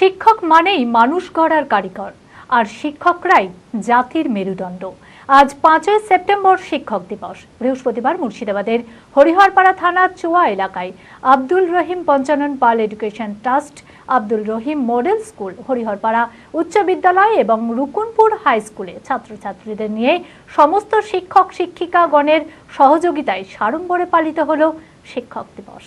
শিক্ষক মানেই মানুষ গড়ার কারিগর, আর শিক্ষকরাই জাতির মেরুদণ্ড। আজ পাঁচই সেপ্টেম্বর শিক্ষক দিবস। বৃহস্পতিবার মুর্শিদাবাদের হরিহরপাড়া থানার চুয়া এলাকায় Abdul Rahim Panchanan Pal education trust, Abdul Rahim model school, Hariharpara উচ্চ বিদ্যালয় এবং রুকুনপুর হাই স্কুলে ছাত্রছাত্রীদের নিয়ে সমস্ত শিক্ষক শিক্ষিকাগণের সহযোগিতায় সাড়ম্বরে পালিত হল শিক্ষক দিবস।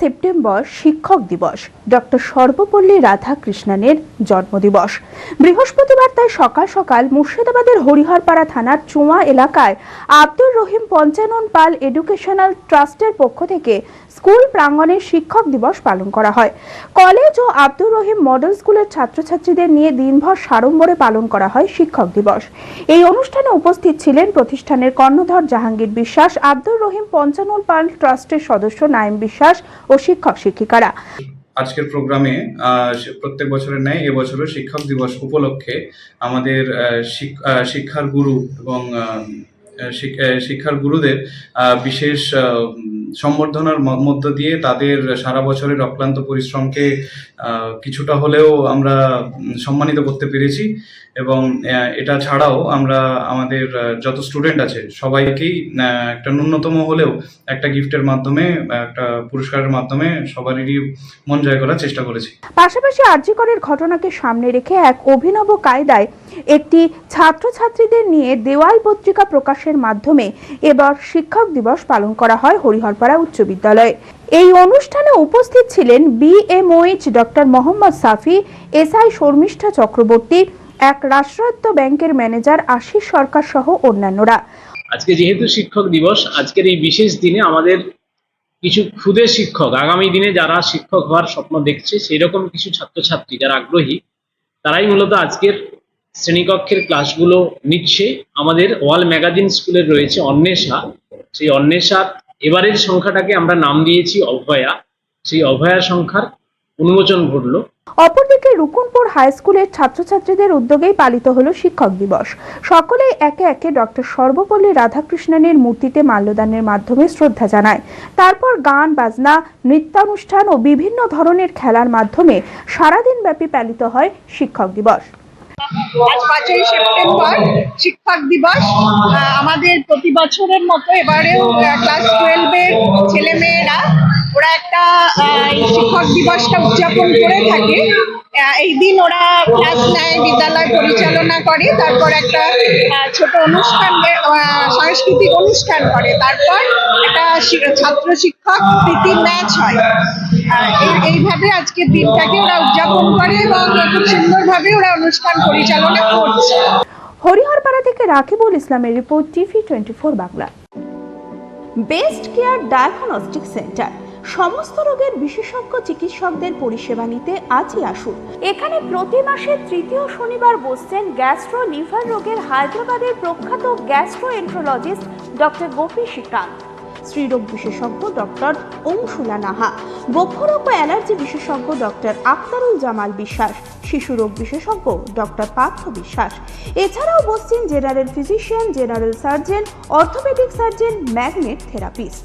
September শিক্ষক দিবস। ডক্টর সর্বপল্লী রাধাকৃষ্ণনের জন্মদিবস। বৃহস্পতিবার তাই সকাল সকাল মুর্শিদাবাদের হরিহরপাড়া থানার চুয়া এলাকায় আব্দুর রহিম পঞ্চানন পাল এডুকেশনাল ট্রাস্টের পক্ষ থেকে স্কুল প্রাঙ্গণে শিক্ষক দিবস পালন করা হয়। কলেজ ও আব্দুর রহিম মডেল স্কুলের ছাত্রছাত্রীদের নিয়ে দিনভর সাড়ম্বরে পালন করা হয় শিক্ষক দিবস। এই অনুষ্ঠানে উপস্থিত ছিলেন প্রতিষ্ঠানের কর্ণধর জাহাঙ্গীর বিশ্বাস, আব্দুর রহিম পঞ্চানন পাল ট্রাস্টের সদস্য নাইম বিশ্বাস ও শিক্ষক শিক্ষিকারা। আজকের প্রোগ্রামে প্রত্যেক বছরের ন্যায় এবছরও শিক্ষক দিবস উপলক্ষে আমাদের শিক্ষার গুরু এবং শিক্ষার গুরুদের বিশেষ সম্বর্ধনার মধ্য দিয়ে তাদের সারা বছরের অক্লান্ত পরিশ্রমকে কিছুটা হলেও আমরা সম্মানিত করতে পেরেছি এবং এটা ছাড়াও আমরা আমাদের যত স্টুডেন্ট আছে সবাইকেই একটা ন্যূনতম হলেও একটা গিফটের মাধ্যমে একটা পুরস্কারের মাধ্যমে সবারই মন জয় করার চেষ্টা করেছি। পাশাপাশি আর্যিকরের ঘটনাকে সামনে রেখে এক অভিনব কায়দায় একটি ছাত্রছাত্রীদের নিয়ে দেওয়াল পত্রিকা প্রকাশের মাধ্যমে এবার শিক্ষক দিবস পালন করা হয় হরিহরপাড়া উচ্চ বিদ্যালয়ে। এই অনুষ্ঠানে উপস্থিত ছিলেন BMOH doctor Mohammad Safi SI Sharmistha Chakraborty, এক রাষ্ট্রায়ত্ত ব্যাংকের ম্যানেজার আশিস সরকার সহ অন্যান্যরা। আজকে যেহেতু শিক্ষক দিবস, আজকের এই বিশেষ দিনে আমাদের কিছু ক্ষুদে শিক্ষক, আগামী দিনে যারা শিক্ষক হওয়ার স্বপ্ন দেখছে সেই রকম কিছু ছাত্রছাত্রী যারা আগ্রহী, তারাই মূলত আজকের শ্রেণীকক্ষের ক্লাসগুলো নিচ্ছে। আমাদের ওয়াল ম্যাগাজিন স্কুলের রয়েছে অন্বেষা। সেই অন্বেষার এবারের সংখ্যাটাকে আমরা নাম দিয়েছি অভয়া। সেই অভয়া সংখ্যার উন্মোচন ঘটলো। অপরদিকে রুকুনপুর হাই স্কুলের ছাত্রছাত্রীদের উদ্যোগেই পালিত হলো শিক্ষক দিবস। সকলেই একে একে ডক্টর সর্বপল্লী রাধাকৃষ্ণনের মূর্তিতে মাল্যদানের মাধ্যমে শ্রদ্ধা জানায়। তারপর গান, বাজনা, নৃত্যানুষ্ঠান ও বিভিন্ন ধরনের খেলার মাধ্যমে সারাদিন ব্যাপী পালিত হয় শিক্ষক দিবস। আজ পাঁচই সেপ্টেম্বর শিক্ষক দিবস। আমাদের প্রতি বছরের মতো এবারেও ক্লাস টুয়েলভের ছেলেমেয়েরা, ওরা একটা শিক্ষক দিবসটা উদযাপন করে থাকে। এই দিন ওরা ক্লাস নেয় বিদ্যালয় পরিচালনা করে তারপর একটা ছোট অনুষ্ঠান আহ, সাংস্কৃতিক অনুষ্ঠান করে। তারপর একটা ছাত্র শিক্ষক প্রীতি ম্যাচ হয়। এইভাবে আজকের দিনটাকে ওরা উদযাপন করে এবং খুব সুন্দরভাবে ওরা অনুষ্ঠান পরিচালনা করছে। হরিহরপাড়া থেকে রাকিবুল ইসলামের report TV twenty four Bangla. Best care diagnostic centre সমস্ত রোগের বিশেষজ্ঞ চিকিৎসকদের পরিষেবা নিতে আজই আসুন। এখানে প্রতি মাসের তৃতীয় শনিবার বসছেন গ্যাস্ট্রো লিভার রোগের হায়দ্রাবাদের প্রখ্যাত gastroenterologist doctor Gopi Srikanth. স্ত্রীরোগ বিশেষজ্ঞ ডক্টর অংশুলা নাহা, বক্ষরোগ ও অ্যালার্জি বিশেষজ্ঞ ডক্টর আক্তারুল জামাল বিশ্বাস, শিশু রোগ বিশেষজ্ঞ ডক্টর পার্থ বিশ্বাস। এছাড়াও বসছেন general physician, general surgeon, orthopaedic surgeon, magnet therapist.